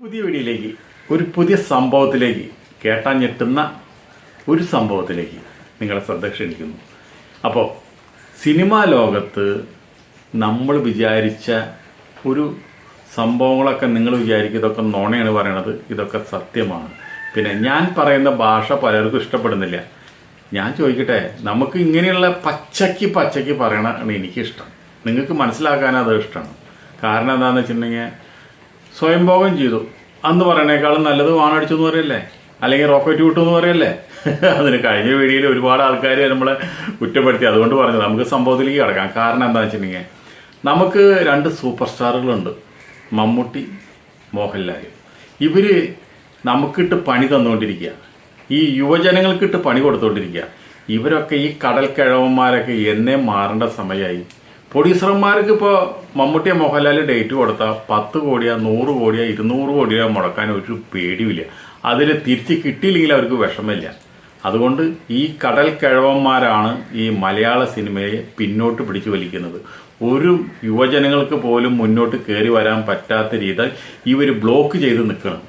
പുതിയ വീഡിയോയിലേക്ക് ഒരു പുതിയ സംഭവത്തിലേക്ക് കേട്ടാൻ ഞെട്ടുന്ന ഒരു സംഭവത്തിലേക്ക് നിങ്ങളെ ശ്രദ്ധ ക്ഷണിക്കുന്നു അപ്പോൾ സിനിമാ ലോകത്ത് നമ്മൾ വിചാരിച്ച ഒരു സംഭവങ്ങളൊക്കെ നിങ്ങൾ വിചാരിക്കും ഇതൊക്കെ നോണയാണ് പറയണത് ഇതൊക്കെ സത്യമാണ്. പിന്നെ ഞാൻ പറയുന്ന ഭാഷ പലർക്കും ഇഷ്ടപ്പെടുന്നില്ല. ഞാൻ ചോദിക്കട്ടെ നമുക്ക് ഇങ്ങനെയുള്ള പച്ചയ്ക്ക് പച്ചയ്ക്ക് പറയണതാണ് എനിക്കിഷ്ടം. നിങ്ങൾക്ക് മനസ്സിലാക്കാൻ അത് ഇഷ്ടമാണ് കാരണം എന്താണെന്ന് വെച്ചിട്ടുണ്ടെങ്കിൽ സ്വയംഭോഗം ചെയ്തു. അന്ന് പറയണേക്കാളും നല്ലത് വാണടിച്ചു എന്ന് പറയല്ലേ? അല്ലെങ്കിൽ റോക്കറ്റ് വിട്ടു എന്ന് പറയല്ലേ? അതിന് കഴിഞ്ഞ വീഡിയോയിൽ ഒരുപാട് ആൾക്കാർ നമ്മളെ കുറ്റപ്പെടുത്തി. അതുകൊണ്ട് പറഞ്ഞു നമുക്ക് സംഭവത്തിലേക്ക് കിടക്കാം. കാരണം എന്താണെന്ന് വെച്ചിട്ടുണ്ടെങ്കിൽ നമുക്ക് രണ്ട് സൂപ്പർ സ്റ്റാറുകളുണ്ട് മമ്മൂട്ടി മോഹൻലാൽ ഇവർ നമുക്കിട്ട് പണി തന്നുകൊണ്ടിരിക്കുക. ഈ യുവജനങ്ങൾക്കിട്ട് പണി കൊടുത്തുകൊണ്ടിരിക്കുക. ഇവരൊക്കെ ഈ കടൽ കിഴവന്മാരൊക്കെ എന്നേ മാറേണ്ട സമയമായി. പ്രൊഡ്യൂസർമാർക്ക് ഇപ്പോൾ മമ്മൂട്ടിയെ മോഹൻലാൽ ഡേറ്റ് കൊടുത്താൽ പത്ത് കോടിയാ നൂറ് കോടിയാ ഇരുന്നൂറ് കോടിയാ മുടക്കാൻ ഒരു പേടിയില്ല അതിൽ തിരിച്ച് കിട്ടിയില്ലെങ്കിൽ അവർക്ക് വിഷമില്ല അതുകൊണ്ട് ഈ കടൽ കിഴവന്മാരാണ് ഈ മലയാള സിനിമയെ പിന്നോട്ട് പിടിച്ചു വലിക്കുന്നത്. ഒരു യുവജനങ്ങൾക്ക് പോലും മുന്നോട്ട് കയറി വരാൻ പറ്റാത്ത രീതിയിൽ ഇവർ ബ്ലോക്ക് ചെയ്ത് നിൽക്കണം.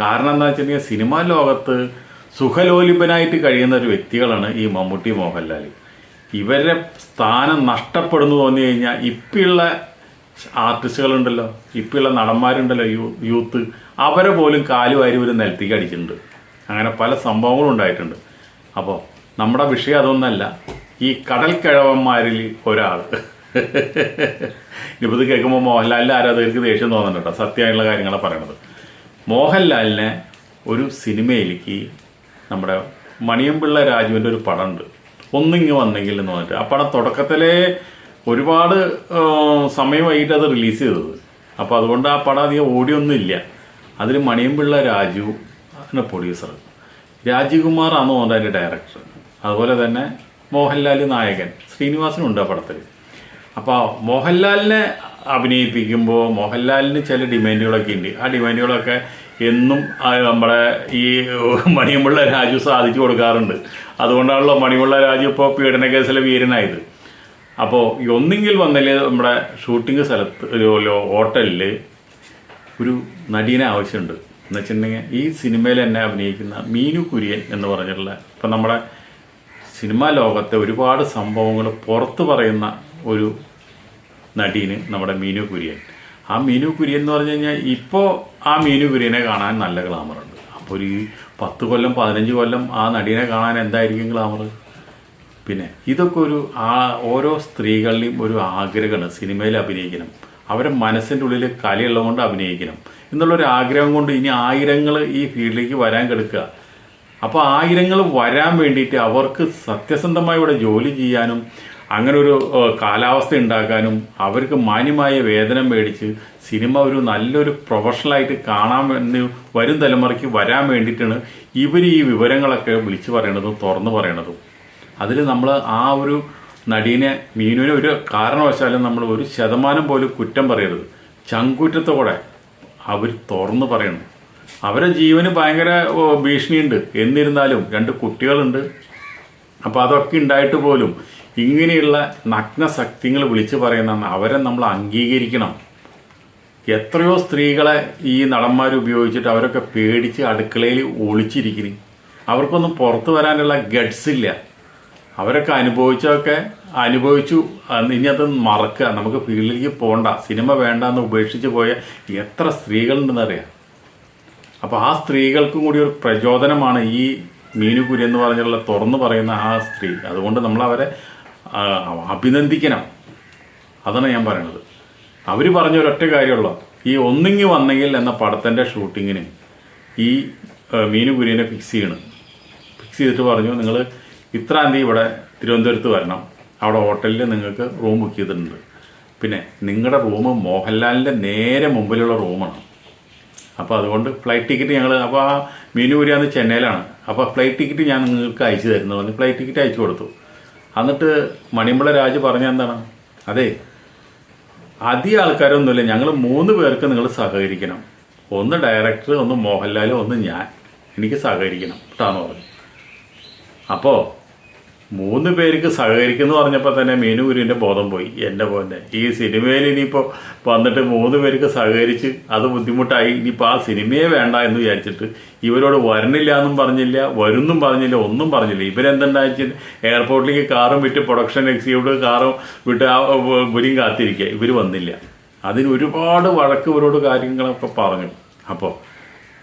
കാരണം എന്താ വെച്ചിട്ടുണ്ടെങ്കിൽ സിനിമാ ലോകത്ത് സുഖലോലിപനായിട്ട് കഴിയുന്ന ഒരു വ്യക്തികളാണ് ഈ മമ്മൂട്ടി മോഹൻലാൽ ഇവരുടെ സ്ഥാനം നഷ്ടപ്പെടുന്നു തോന്നി കഴിഞ്ഞാൽ ഇപ്പുള്ള ആർട്ടിസ്റ്റുകളുണ്ടല്ലോ ഇപ്പുള്ള നടന്മാരുണ്ടല്ലോ യൂ യൂത്ത്. അവരെ പോലും കാലുവാരി ഒരു നിലത്തേക്ക് അടിച്ചിട്ടുണ്ട്. അങ്ങനെ പല സംഭവങ്ങളും ഉണ്ടായിട്ടുണ്ട്. അപ്പോൾ നമ്മുടെ വിഷയം അതൊന്നല്ല ഈ കടൽ കിഴവന്മാരിൽ ഒരാൾ ഇനിയിപ്പോൾ ഇത് കേൾക്കുമ്പോൾ മോഹൻലാലിന്റെ ആരാധകർക്ക് ദേഷ്യം തോന്നുന്നുണ്ട് കേട്ടോ സത്യമായിട്ടുള്ള കാര്യങ്ങളാണ് പറയണത്. മോഹൻലാലിനെ ഒരു സിനിമയിലേക്ക് നമ്മുടെ മണിയമ്പിള്ള രാജുവിന്റെ ഒരു പടമുണ്ട്. ഒന്നിങ്ങ് വന്നെങ്കിൽ എന്ന് പറഞ്ഞിട്ട്. അപ്പോൾ അവിടെ തുടക്കത്തിലെ ഒരുപാട് സമയമായിട്ട് അത് റിലീസ് ചെയ്തത്. അപ്പോൾ അതുകൊണ്ട് ആ പടം അധികം ഓടിയൊന്നുമില്ല അതിൽ മണിയമ്പിള്ള രാജു ആണ് പ്രൊഡ്യൂസർ രാജീവ്കുമാർ ആണ് അതിന്റെ ഡയറക്ടർ അതുപോലെ തന്നെ മോഹൻലാൽ നായകൻ. ശ്രീനിവാസനുണ്ട് ആ പടത്തിൽ അപ്പോൾ മോഹൻലാലിനെ അഭിനയിപ്പിക്കുമ്പോൾ മോഹൻലാലിന് ചില ഡിമാൻഡുകളൊക്കെ ഉണ്ട്. ആ ഡിമാൻഡുകളൊക്കെ എന്നും നമ്മുടെ ഈ മണിയമ്പിള്ള രാജു സാധിച്ചു കൊടുക്കാറുണ്ട്. അതുകൊണ്ടാണല്ലോ മണിമുള്ള രാജു ഇപ്പോൾ പീഡന കേസിലെ വീരനായത്. അപ്പോൾ ഒന്നെങ്കിൽ വന്നല്ലേ നമ്മുടെ ഷൂട്ടിംഗ് സ്ഥലത്ത് ഒരു ഹോട്ടലിൽ ഒരു നടീനെ ആവശ്യമുണ്ട്. എന്ന് വെച്ചിട്ടുണ്ടെങ്കിൽ ഈ സിനിമയിൽ എന്നെ അഭിനയിക്കുന്ന മീനു കുര്യൻ എന്ന് പറഞ്ഞിട്ടുള്ള ഇപ്പം നമ്മുടെ സിനിമാ ലോകത്തെ ഒരുപാട് സംഭവങ്ങൾ പുറത്ത് പറയുന്ന ഒരു നടീന് നമ്മുടെ മീനു കുര്യൻ. ആ മീനു കുര്യൻ എന്ന് പറഞ്ഞു കഴിഞ്ഞാൽ ഇപ്പോൾ ആ മീനു കുര്യനെ കാണാൻ നല്ല ഗ്ലാമറുണ്ട് അപ്പോൾ ഒരു പത്ത് കൊല്ലം പതിനഞ്ച് കൊല്ലം ആ നടീനെ കാണാൻ എന്തായിരിക്കും ഗ്ലാമർ പിന്നെ ഇതൊക്കെ ഒരു ആ ഓരോ സ്ത്രീകളുടെയും ഒരു ആഗ്രഹമാണ്. സിനിമയിൽ അഭിനയിക്കണം. അവരെ മനസ്സിന്റെ ഉള്ളിൽ കലയുള്ളതുകൊണ്ട് അഭിനയിക്കണം. എന്നുള്ളൊരു ആഗ്രഹം കൊണ്ട് ഇനി ആയിരങ്ങൾ ഈ ഫീൽഡിലേക്ക് വരാൻ കിടക്കുക. അപ്പോൾ ആയിരങ്ങൾ വരാൻ വേണ്ടിയിട്ട് അവർക്ക് സത്യസന്ധമായി ഇവിടെ ജോലി ചെയ്യാനും അങ്ങനെ ഒരു കാലാവസ്ഥ ഉണ്ടാക്കാനും അവർക്ക് മാന്യമായ വേതനം മേടിച്ച് സിനിമ ഒരു നല്ലൊരു പ്രൊഫഷണലായിട്ട് വേണ്ടി വരും തലമുറയ്ക്ക് വരാൻ വേണ്ടിയിട്ടാണ് ഇവർ ഈ വിവരങ്ങളൊക്കെ വിളിച്ചു പറയണതും തുറന്നു പറയണതും. അതിൽ നമ്മൾ ആ ഒരു നടീനെ മീനുവിനെ ഒരു കാരണവശാലും നമ്മൾ ഒരു ശതമാനം പോലും കുറ്റം പറയരുത്. ചങ്കുറ്റത്തോടെ അവർ തുറന്നു പറയണം. അവരെ ജീവന് ഭയങ്കര ഭീഷണിയുണ്ട്. എന്നിരുന്നാലും രണ്ട് കുട്ടികളുണ്ട്. അപ്പോൾ അതൊക്കെ ഉണ്ടായിട്ട് പോലും ഇങ്ങനെയുള്ള നഗ്ന ശക്തികൾ വിളിച്ചു പറയുന്ന അവരെ നമ്മൾ അംഗീകരിക്കണം. എത്രയോ സ്ത്രീകളെ ഈ നടന്മാർ ഉപയോഗിച്ചിട്ട് അവരൊക്കെ പേടിച്ച് അടുക്കളയിൽ ഒളിച്ചിരിക്കുന്നു. അവർക്കൊന്നും പുറത്തു വരാനുള്ള ഗഡ്സ് ഇല്ല. അവരൊക്കെ അനുഭവിച്ചൊക്കെ അനുഭവിച്ചു. ഇനി അത് മറക്കുക. നമുക്ക് ഫീൽഡിലേക്ക് പോകണ്ട സിനിമ വേണ്ട എന്ന് ഉപേക്ഷിച്ച് പോയ എത്ര സ്ത്രീകളുണ്ടെന്നറിയാം. അപ്പോൾ ആ സ്ത്രീകൾക്കും കൂടി ഒരു പ്രചോദനമാണ് ഈ മീനുകുരി എന്ന് പറഞ്ഞുള്ള തുറന്നു പറയുന്ന ആ സ്ത്രീ. അതുകൊണ്ട് നമ്മൾ അവരെ അഭിനന്ദിക്കണം. അതാണ് ഞാൻ പറയണത്. അവർ പറഞ്ഞ ഒരൊറ്റ കാര്യമുള്ളൂ. ഈ ഒന്നിങ്ങി വന്നെങ്കിൽ എന്ന പടത്തിന്റെ ഷൂട്ടിങ്ങിന് ഈ ആ, മീനുകുരിനെ ഫിക്സ് ചെയ്യണം. ഫിക്സ് ചെയ്തിട്ട് പറഞ്ഞു നിങ്ങൾ ഇത്രാം തീയതി ഇവിടെ തിരുവനന്തപുരത്ത് വരണം. അവിടെ ഹോട്ടലിൽ നിങ്ങൾക്ക് റൂം ബുക്ക് ചെയ്തിട്ടുണ്ട്. പിന്നെ നിങ്ങളുടെ റൂം മോഹൻലാലിന്റെ നേരെ മുമ്പിലുള്ള റൂമാണ്. അപ്പോൾ അതുകൊണ്ട് ഫ്ലൈറ്റ് ടിക്കറ്റ് ഞങ്ങൾ അപ്പോൾ ആ മീനുപുരിയാന്ന് ചെന്നൈയിലാണ്. അപ്പോൾ ഫ്ലൈറ്റ് ടിക്കറ്റ് ഞാൻ നിങ്ങൾക്ക് അയച്ചു തരുന്നു. ഫ്ലൈറ്റ് ടിക്കറ്റ് അയച്ചു കൊടുത്തു. എന്നിട്ട് മണിമ്പള രാജ് പറഞ്ഞ എന്താണ്? അതെ അധികം ആൾക്കാരൊന്നുമില്ല. ഞങ്ങൾ മൂന്ന് പേർക്ക് നിങ്ങൾ സഹകരിക്കണം. ഒന്ന് ഡയറക്ടർ ഒന്ന് മോഹൻലാൽ ഒന്ന് ഞാൻ. എനിക്ക് സഹകരിക്കണം. കേട്ടാന്ന് പറഞ്ഞു അപ്പോൾ മൂന്ന് പേർക്ക് സഹകരിക്കുന്നു പറഞ്ഞപ്പോൾ തന്നെ മീനു ഗുരുവിന്റെ ബോധം പോയി. എന്റെ പോലെ. ഈ സിനിമയിൽ ഇനിയിപ്പോൾ വന്നിട്ട് മൂന്ന് പേർക്ക് സഹകരിച്ച് അത് ബുദ്ധിമുട്ടായി. ഇനിയിപ്പോൾ ആ സിനിമയെ വേണ്ട എന്ന് വിചാരിച്ചിട്ട് ഇവരോട് വരണില്ല എന്നും പറഞ്ഞില്ല വരുന്നും പറഞ്ഞില്ല ഒന്നും പറഞ്ഞില്ല. ഇവരെന്തുണ്ടായിട്ട് എയർപോർട്ടിലേക്ക് കാറും വിട്ട് പ്രൊഡക്ഷൻ എക്സിക്യൂട്ടീവ് കാറും വിട്ട് ആ ഇവരും കാത്തിരിക്കുക. ഇവർ വന്നില്ല. അതിന് ഒരുപാട് വഴക്ക് ഇവരോട് കാര്യങ്ങളൊക്കെ പറഞ്ഞു. അപ്പോൾ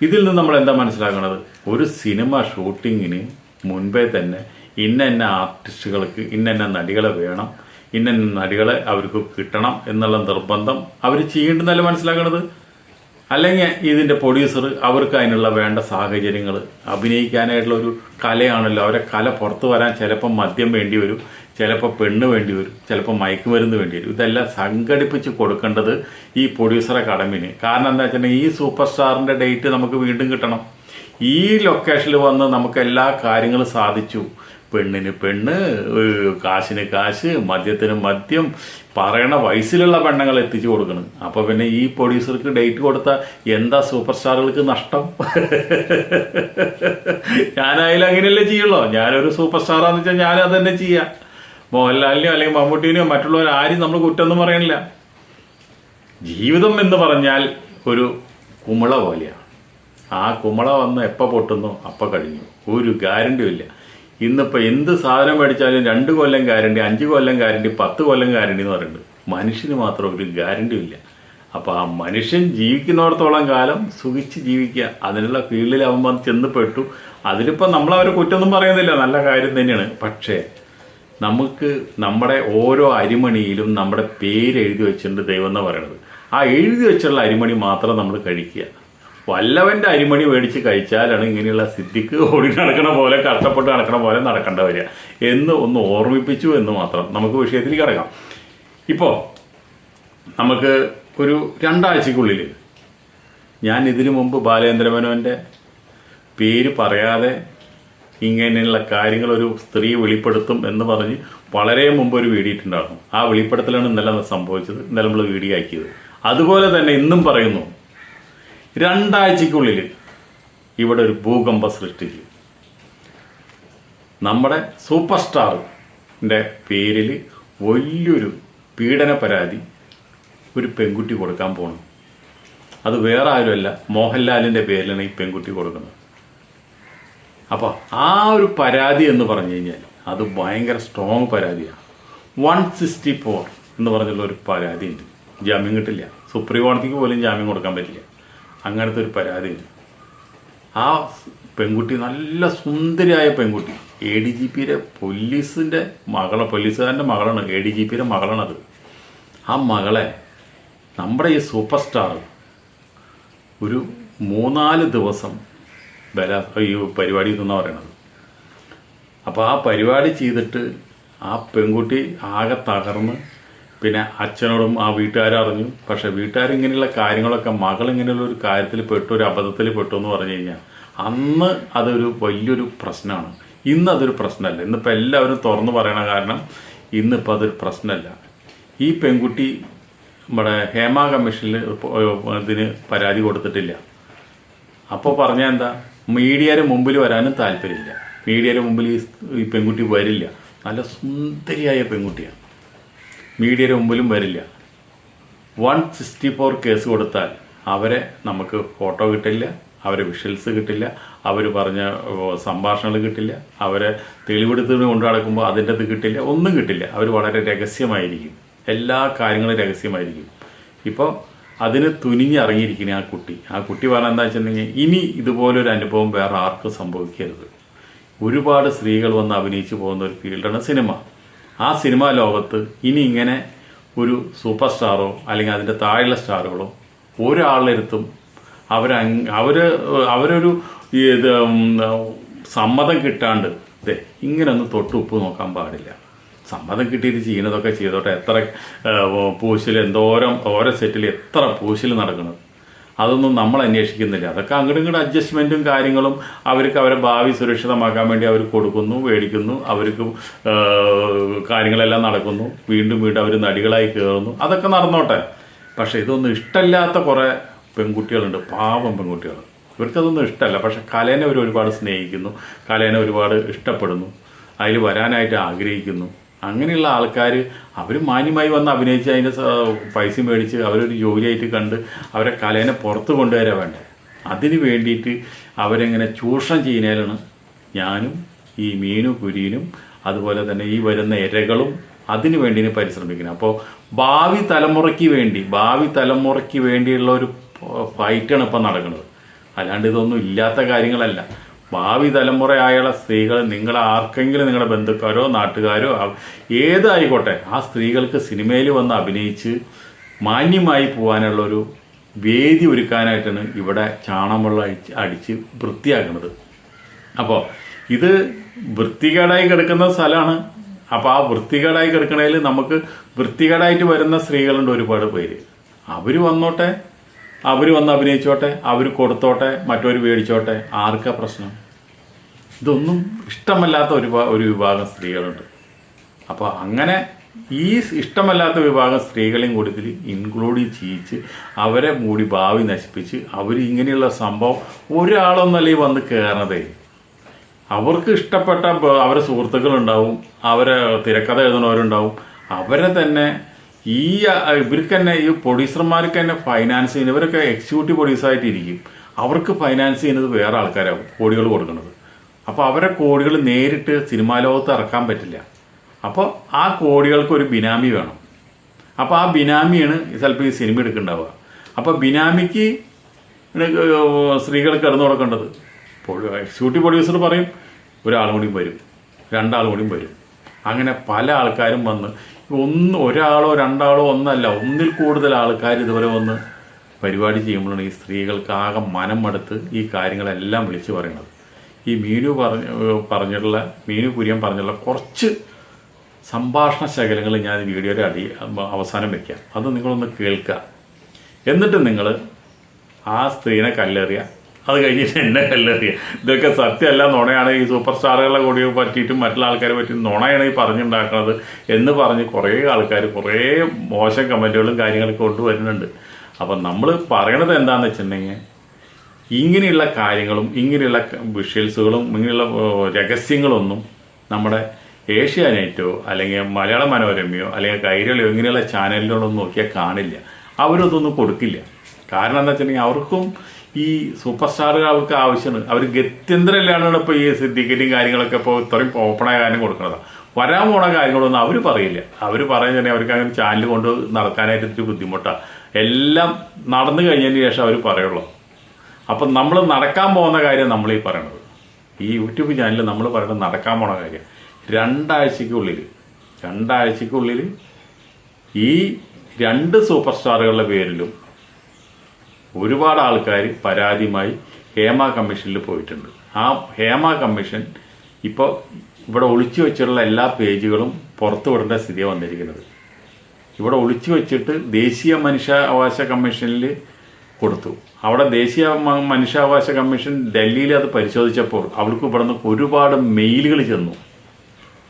ഇതിൽ നിന്ന് നമ്മൾ എന്താ മനസ്സിലാക്കുന്നത് ഒരു സിനിമ ഷൂട്ടിങ്ങിന് മുൻപേ തന്നെ ഇന്ന ആർട്ടിസ്റ്റുകൾക്ക് ഇന്ന നടികളെ വേണം ഇന്ന നടികളെ അവർക്ക് കിട്ടണം എന്നുള്ള നിർബന്ധം അവർ ചെയ്യേണ്ടെന്നല്ല മനസ്സിലാക്കണത്? അല്ലെങ്കിൽ ഇതിന്റെ പ്രൊഡ്യൂസർ അവർക്ക് അതിനുള്ള വേണ്ട സാഹചര്യങ്ങൾ അഭിനയിക്കാനായിട്ടുള്ള ഒരു കലയാണല്ലോ അവരെ കല പുറത്തു വരാൻ ചിലപ്പോൾ മദ്യം വേണ്ടി വരും ചിലപ്പോൾ പെണ്ണ് വേണ്ടി വരും ചിലപ്പോൾ മയക്കുമരുന്ന് വേണ്ടി വരും. ഇതെല്ലാം സംഘടിപ്പിച്ച് കൊടുക്കേണ്ടത് ഈ പ്രൊഡ്യൂസറെ കടമിന് കാരണം എന്താ വെച്ചിട്ടുണ്ടെങ്കിൽ ഈ സൂപ്പർ സ്റ്റാറിന്റെ ഡേറ്റ് നമുക്ക് വീണ്ടും കിട്ടണം. ഈ ലൊക്കേഷനിൽ വന്ന് നമുക്ക് എല്ലാ കാര്യങ്ങളും സാധിച്ചു. പെണ്ണിന് പെണ്ണ് കാശിന് കാശ് മദ്യത്തിന് മദ്യം പറയണ വയസ്സിലുള്ള പെണ്ണുങ്ങൾ എത്തിച്ചു കൊടുക്കണം. അപ്പൊ പിന്നെ ഈ പ്രൊഡ്യൂസർക്ക് ഡേറ്റ് കൊടുത്ത എന്താ സൂപ്പർ സ്റ്റാറുകൾക്ക് നഷ്ടം? ഞാനായാലും അങ്ങനെയല്ലേ ചെയ്യുള്ളൂ. ഞാനൊരു സൂപ്പർ സ്റ്റാറാന്ന് വെച്ചാൽ ഞാൻ അത് തന്നെ ചെയ്യാം. മോഹൻലാലിനെയോ അല്ലെങ്കിൽ മമ്മൂട്ടിനെയോ മറ്റുള്ളവർ ആരും നമ്മൾ കുറ്റമൊന്നും പറയണില്ല. ജീവിതം എന്ന് പറഞ്ഞാൽ ഒരു കുമിള പോലെയാണ് ആ കുമള വന്ന് എപ്പോൾ പൊട്ടുന്നു? അപ്പം കഴിഞ്ഞു. ഒരു ഗ്യാരണ്ടിയും ഇല്ല. ഇന്നിപ്പോൾ എന്ത് സാധനം മേടിച്ചാലും രണ്ട് കൊല്ലം ഗ്യാരണ്ടി അഞ്ച് കൊല്ലം ഗ്യാരണ്ടി പത്ത് കൊല്ലം ഗ്യാരണ്ടി എന്ന് പറയുന്നുണ്ട്. മനുഷ്യന് മാത്രം ഒരു ഗ്യാരണ്ടിയും ഇല്ല. അപ്പോൾ ആ മനുഷ്യൻ ജീവിക്കുന്നിടത്തോളം കാലം സുഖിച്ച് ജീവിക്കുക. അതിനുള്ള ഫീൽഡിൽ അവൻ വന്ന് ചെന്ന് പെട്ടു. അതിലിപ്പോൾ നമ്മളവരെ കുറ്റമൊന്നും പറയുന്നില്ല. നല്ല കാര്യം തന്നെയാണ്. പക്ഷേ നമുക്ക് നമ്മുടെ ഓരോ അരിമണിയിലും നമ്മുടെ പേര് എഴുതി വെച്ചിട്ടുണ്ട് ദൈവം എന്ന് പറയുന്നത്. ആ എഴുതി വെച്ചുള്ള അരിമണി മാത്രം നമ്മൾ കഴിക്കുക. വല്ലവന്റെ അരിമണി മേടിച്ച് കഴിച്ചാലാണ് ഇങ്ങനെയുള്ള സിദ്ധിക്ക് ഓടി നടക്കണ പോലെ കഷ്ടപ്പെട്ട് നടക്കണ പോലെ നടക്കേണ്ട വരിക. എന്ന് ഒന്ന് ഓർമ്മിപ്പിച്ചു എന്ന് മാത്രം നമുക്ക് വിഷയത്തിൽ കിടക്കാം. ഇപ്പോൾ നമുക്ക് ഒരു രണ്ടാഴ്ചക്കുള്ളിൽ ഞാൻ ഇതിനു മുമ്പ് ബാലേന്ദ്രമേനോന്റെ പേര് പറയാതെ ഇങ്ങനെയുള്ള കാര്യങ്ങൾ ഒരു സ്ത്രീ വെളിപ്പെടുത്തും എന്ന് പറഞ്ഞ് വളരെ മുമ്പ് ഒരു വീഡിയോ ഇട്ടുണ്ടായിരുന്നു ആ വെളിപ്പെടുത്തലാണ് ഇന്നലെ സംഭവിച്ചത്. ഇന്നലെ നമ്മൾ വീഡിയോ ആക്കിയത്. അതുപോലെ തന്നെ ഇന്നും പറയുന്നു രണ്ടാഴ്ചക്കുള്ളിൽ ഇവിടെ ഒരു ഭൂകമ്പം സൃഷ്ടിക്കും നമ്മുടെ സൂപ്പർ സ്റ്റാറിന്റെ പേരിൽ വലിയൊരു പീഡന പരാതി ഒരു പെൺകുട്ടി കൊടുക്കാൻ പോകണം അത് വേറെ ആരുമല്ല മോഹൻലാലിന്റെ പേരിലാണ് ഈ പെൺകുട്ടി കൊടുക്കുന്നത്. അപ്പോൾ ആ ഒരു പരാതി എന്ന് പറഞ്ഞു കഴിഞ്ഞാൽ അത് ഭയങ്കര സ്ട്രോങ് പരാതിയാണ്. വൺ സിക്സ്റ്റി ഫോർ എന്ന് പറഞ്ഞുള്ള ഒരു പരാതി ഉണ്ട് ജാമ്യം കിട്ടില്ല. സുപ്രീം കോടതിക്ക് പോലും ജാമ്യം കൊടുക്കാൻ പറ്റില്ല. അങ്ങനത്തെ ഒരു പരാതി ആ പെൺകുട്ടി നല്ല സുന്ദരിയായ പെൺകുട്ടി. എ ഡി ജി പിയുടെ പോലീസിന്റെ മകളെ പോലീസുകാരന്റെ മകളാണ്. എ ഡി ജി പിയുടെ മകളാണത്. ആ മകളെ നമ്മുടെ ഈ സൂപ്പർ സ്റ്റാർ ഒരു മൂന്നാൽ ദിവസം ബല ഈ പരിപാടി എന്നാണ് പറയണത്. അപ്പോൾ ആ പരിപാടി ചെയ്തിട്ട് ആ പെൺകുട്ടി ആകെ തകർന്ന് പിന്നെ അച്ഛനോടും ആ വീട്ടുകാരറിഞ്ഞു പക്ഷെ വീട്ടുകാരിങ്ങനെയുള്ള കാര്യങ്ങളൊക്കെ മകൾ ഇങ്ങനെയുള്ള ഒരു കാര്യത്തിൽ പെട്ടു ഒരു അബദ്ധത്തിൽ പെട്ടു എന്ന് പറഞ്ഞു കഴിഞ്ഞാൽ അന്ന് അതൊരു വലിയൊരു പ്രശ്നമാണ്. ഇന്ന് അതൊരു പ്രശ്നമല്ല. ഇന്നിപ്പോൾ എല്ലാവരും തുറന്നു പറയണ കാരണം ഇന്നിപ്പോൾ അതൊരു പ്രശ്നമല്ല. ഈ പെൺകുട്ടി നമ്മുടെ ഹേമ കമ്മീഷനിൽ ഇതിന് പരാതി കൊടുത്തിട്ടില്ല. അപ്പോൾ പറഞ്ഞാൽ എന്താ? മീഡിയയുടെ മുമ്പിൽ വരാനും താല്പര്യമില്ല. മീഡിയയുടെ മുമ്പിൽ ഈ പെൺകുട്ടി വരില്ല. നല്ല സുന്ദരിയായ പെൺകുട്ടിയാണ്. മീഡിയയുടെ മുമ്പിലും വരില്ല. വൺ സിക്സ്റ്റി ഫോർ കേസ് കൊടുത്താൽ അവരെ നമുക്ക് ഫോട്ടോ കിട്ടില്ല അവരെ വിഷ്വൽസ് കിട്ടില്ല അവർ പറഞ്ഞ സംഭാഷണങ്ങൾ കിട്ടില്ല അവരെ തെളിവെടുത്തിന് കൊണ്ടു നടക്കുമ്പോൾ അതിന്റെ അത് കിട്ടില്ല ഒന്നും കിട്ടില്ല. അവർ വളരെ രഹസ്യമായിരിക്കും. എല്ലാ കാര്യങ്ങളും രഹസ്യമായിരിക്കും. ഇപ്പോൾ അതിന് തുനിഞ്ഞിറങ്ങിയിരിക്കുന്ന ആ കുട്ടി. ആ കുട്ടി പറഞ്ഞ എന്താ വെച്ചിട്ടുണ്ടെങ്കിൽ ഇനി ഇതുപോലൊരു അനുഭവം വേറെ ആർക്കും സംഭവിക്കരുത്. ഒരുപാട് സ്ത്രീകൾ വന്ന് അഭിനയിച്ചു പോകുന്ന ഒരു ഫീൽഡാണ് സിനിമ. ആ സിനിമാ ലോകത്ത് ഇനി ഇങ്ങനെ ഒരു സൂപ്പർ സ്റ്റാറോ അല്ലെങ്കിൽ അതിന്റെ താഴെയുള്ള സ്റ്റാറുകളോ ഒരാളെടുത്തും അവർ അവർ അവരൊരു ഇത് സമ്മതം കിട്ടാണ്ട് ദേ ഇങ്ങനെ തൊട്ടുപ്പ് നോക്കാൻ പാടില്ല. സമ്മതം കിട്ടിയിട്ട് ചെയ്യുന്നതൊക്കെ ചെയ്തോട്ടെ. എത്ര പൂശിൽ എന്തോരം ഓരോ സെറ്റിൽ എത്ര പൂശിൽ നടക്കുന്നത്. അതൊന്നും നമ്മൾ അന്വേഷിക്കുന്നില്ല. അതൊക്കെ അങ്ങോട്ടും ഇങ്ങോട്ട് അഡ്ജസ്റ്റ്മെന്റും കാര്യങ്ങളും അവർക്ക് അവരെ ഭാവി സുരക്ഷിതമാക്കാൻ വേണ്ടി അവർ കൊടുക്കുന്നു മേടിക്കുന്നു അവർക്ക് കാര്യങ്ങളെല്ലാം നടക്കുന്നു. വീണ്ടും വീണ്ടും അവർ നടികളായി കയറുന്നു. അതൊക്കെ നടന്നോട്ടെ. പക്ഷെ ഇതൊന്നും ഇഷ്ടമില്ലാത്ത കുറേ പെൺകുട്ടികളുണ്ട്. പാവം പെൺകുട്ടികൾ. ഇവർക്കതൊന്നും ഇഷ്ടമല്ല പക്ഷെ കലേനെ അവർ ഒരുപാട് സ്നേഹിക്കുന്നു. കലേനെ ഒരുപാട് ഇഷ്ടപ്പെടുന്നു. അതിൽ വരാനായിട്ട് ആഗ്രഹിക്കുന്നു. അങ്ങനെയുള്ള ആൾക്കാർ അവർ മാന്യമായി വന്ന് അഭിനയിച്ച് അതിന്റെ പൈസ മേടിച്ച് അവരൊരു ജോലിയായിട്ട് കണ്ട് അവരെ കലേനെ പുറത്ത് കൊണ്ടുവരാൻ വേണ്ടേ? അതിന് വേണ്ടിയിട്ട് അവരെങ്ങനെ ചൂഷണം ചെയ്യുന്നതിലാണ് ഞാനും ഈ മീനും കുരിയനും അതുപോലെ തന്നെ ഈ വരുന്ന ഇരകളും അതിനു വേണ്ടി പരിശ്രമിക്കുന്നത്. അപ്പോൾ ഭാവി തലമുറയ്ക്ക് വേണ്ടി ഭാവി തലമുറയ്ക്ക് വേണ്ടിയുള്ള ഒരു ഫൈറ്റാണ് ഇപ്പം നടക്കുന്നത്. അല്ലാണ്ട് ഇതൊന്നും ഇല്ലാത്ത കാര്യങ്ങളല്ല. ഭാവി തലമുറയായുള്ള സ്ത്രീകൾ നിങ്ങൾ ആർക്കെങ്കിലും നിങ്ങളുടെ ബന്ധുക്കാരോ നാട്ടുകാരോ ഏതായിക്കോട്ടെ ആ സ്ത്രീകൾക്ക് സിനിമയിൽ വന്ന് അഭിനയിച്ച് മാന്യമായി പോകാനുള്ളൊരു വേദി ഒരുക്കാനായിട്ടാണ് ഇവിടെ ചാണമുള്ള അടിച്ച് വൃത്തിയാക്കുന്നത്. അപ്പോൾ ഇത് വൃത്തികേടായി കിടക്കുന്ന സ്ഥലമാണ്. അപ്പോൾ ആ വൃത്തികേടായി കിടക്കണതിൽ നമുക്ക് വൃത്തികേടായിട്ട് വരുന്ന സ്ത്രീകളുണ്ട് ഒരുപാട് പേര്. അവർ വന്നോട്ടെ അവർ വന്ന് അഭിനയിച്ചോട്ടെ അവർ കൊടുത്തോട്ടെ മറ്റൊരു മേടിച്ചോട്ടെ ആർക്കാ പ്രശ്നം? ഇതൊന്നും ഇഷ്ടമല്ലാത്ത ഒരു ഒരു വിഭാഗം സ്ത്രീകളുണ്ട്. അപ്പോൾ അങ്ങനെ ഈ ഇഷ്ടമല്ലാത്ത വിഭാഗം സ്ത്രീകളെയും കൂടി ഇൻക്ലൂഡ് ചെയ്യിച്ച് അവരെ കൂടി ഭാവി നശിപ്പിച്ച് അവർ ഇങ്ങനെയുള്ള സംഭവം ഒരാളൊന്നല്ലേ വന്ന് കയറണതേ അവർക്ക് ഇഷ്ടപ്പെട്ട അവരെ സുഹൃത്തുക്കളുണ്ടാവും അവരെ തിരക്കഥ എഴുതുന്നവരുണ്ടാവും. അവരെ തന്നെ ഈ ഇവർക്ക് തന്നെ ഈ പ്രൊഡ്യൂസർമാർക്ക് തന്നെ ഫൈനാൻസ് ചെയ്യുന്ന ഇവരൊക്കെ എക്സിക്യൂട്ടീവ് പ്രൊഡ്യൂസറായിട്ടിരിക്കും അവർക്ക് ഫൈനാൻസ് ചെയ്യുന്നത് വേറെ ആൾക്കാരാവും കോടികൾ കൊടുക്കുന്നത്. അപ്പോൾ അവരെ കോടികൾ നേരിട്ട് സിനിമാ ലോകത്ത് ഇറക്കാൻ പറ്റില്ല. അപ്പോൾ ആ കോടികൾക്ക് ഒരു ബിനാമി വേണം. അപ്പോൾ ആ ബിനാമിയാണ് ചിലപ്പോൾ ഈ സിനിമ എടുക്കുന്നുണ്ടാവുക അപ്പോൾ ബിനാമിക്ക് സ്ത്രീകൾ കിടന്നു കൊടുക്കേണ്ടത് എക്സിക്യൂട്ടീവ് പ്രൊഡ്യൂസർ പറയും ഒരാൾ കൂടിയും വരും. രണ്ടാൾ കൂടിയും വരും. അങ്ങനെ പല ആൾക്കാരും വന്ന് ഒന്ന് ഒരാളോ രണ്ടാളോ ഒന്നല്ല ഒന്നിൽ കൂടുതൽ ആൾക്കാർ ഇതുവരെ വന്ന് പരിപാടി ചെയ്യുമ്പോഴാണ് ഈ സ്ത്രീകൾക്ക് ആകെ മനം മടുത്ത് ഈ കാര്യങ്ങളെല്ലാം വിളിച്ചു പറയുന്നത്. ഈ മീനു പറഞ്ഞ പറഞ്ഞിട്ടുള്ള മീനു കുര്യൻ പറഞ്ഞിട്ടുള്ള കുറച്ച് സംഭാഷണ ശകലങ്ങൾ ഞാൻ വീഡിയോയുടെ അടി അവസാനം വെക്കാം. അത് നിങ്ങളൊന്ന് കേൾക്കുക. എന്നിട്ട് നിങ്ങൾ ആ സ്ത്രീനെ കല്ലെറിയ അത് കഴിഞ്ഞിട്ട് എന്നെ കല്ലെറിയ. ഇതൊക്കെ സത്യമല്ല നുണയാണ്. ഈ സൂപ്പർ സ്റ്റാറുകളെ കൂടി പറ്റിയിട്ടും മറ്റുള്ള ആൾക്കാരെ പറ്റി നുണയാണ് ഈ പറഞ്ഞുണ്ടാക്കുന്നത് എന്ന് പറഞ്ഞ് കുറേ ആൾക്കാർ കുറേ മോശം കമന്റുകളും കാര്യങ്ങളൊക്കെ കൊണ്ടുവരുന്നുണ്ട്. അപ്പം നമ്മൾ പറയണത് എന്താണെന്ന് വെച്ചിട്ടുണ്ടെങ്കിൽ ഇങ്ങനെയുള്ള കാര്യങ്ങളും ഇങ്ങനെയുള്ള വിഷ്വൽസുകളും ഇങ്ങനെയുള്ള രഹസ്യങ്ങളൊന്നും നമ്മുടെ ഏഷ്യാനെറ്റോ അല്ലെങ്കിൽ മലയാള മനോരമയോ അല്ലെങ്കിൽ കൈരളിയോ ഇങ്ങനെയുള്ള ചാനലുകളൊന്നും നോക്കിയാൽ കാണില്ല. അവരതൊന്നും കൊടുക്കില്ല. കാരണം എന്താ വെച്ചിട്ടുണ്ടെങ്കിൽ അവർക്കും ഈ സൂപ്പർ സ്റ്റാറുകൾ അവർക്ക് ആവശ്യമാണ്. അവർ ഗത്യന്തരമില്ലാണ്ടാണ് ഇപ്പോൾ ഈ സിദ്ധിക്കറ്റും കാര്യങ്ങളൊക്കെ ഇപ്പോൾ ഇത്രയും ഓപ്പണായ കാര്യം കൊടുക്കുന്നത് വരാൻ പോണ കാര്യങ്ങളൊന്നും അവർ പറയില്ല. അവർ പറയുന്നത് അവർക്ക് അങ്ങനെ ചാനൽ കൊണ്ട് നടക്കാനായിട്ട് ഇത്തിരി ബുദ്ധിമുട്ടാണ് എല്ലാം നടന്നു കഴിഞ്ഞതിന് ശേഷം അവർ പറയുള്ളൂ. അപ്പം നമ്മൾ നടക്കാൻ പോകുന്ന കാര്യം നമ്മൾ ഈ പറയണത്. ഈ യൂട്യൂബ് ചാനലിൽ നമ്മൾ പറയുന്നത് നടക്കാൻ പോണ കാര്യം. രണ്ടാഴ്ചക്കുള്ളിൽ രണ്ടാഴ്ചക്കുള്ളിൽ ഈ രണ്ട് സൂപ്പർ സ്റ്റാറുകളുടെ പേരിലും ഒരുപാട് ആൾക്കാർ പരാതിയുമായി ഹേമ കമ്മീഷനിൽ പോയിട്ടുണ്ട്. ആ ഹേമ കമ്മീഷൻ ഇപ്പോൾ ഇവിടെ ഒളിച്ചു വെച്ചിട്ടുള്ള എല്ലാ പേജുകളും പുറത്തു വിടേണ്ട സ്ഥിതിയാണ് വന്നിരിക്കുന്നത്. ഇവിടെ ഒളിച്ചു വെച്ചിട്ട് ദേശീയ മനുഷ്യാവകാശ കമ്മീഷനിൽ കൊടുത്തു. അവിടെ ദേശീയ മനുഷ്യാവകാശ കമ്മീഷൻ ഡൽഹിയിൽ അത് പരിശോധിച്ചപ്പോൾ അവൾക്ക് ഇവിടുന്ന് ഒരുപാട് മെയിലുകൾ ചെന്നു.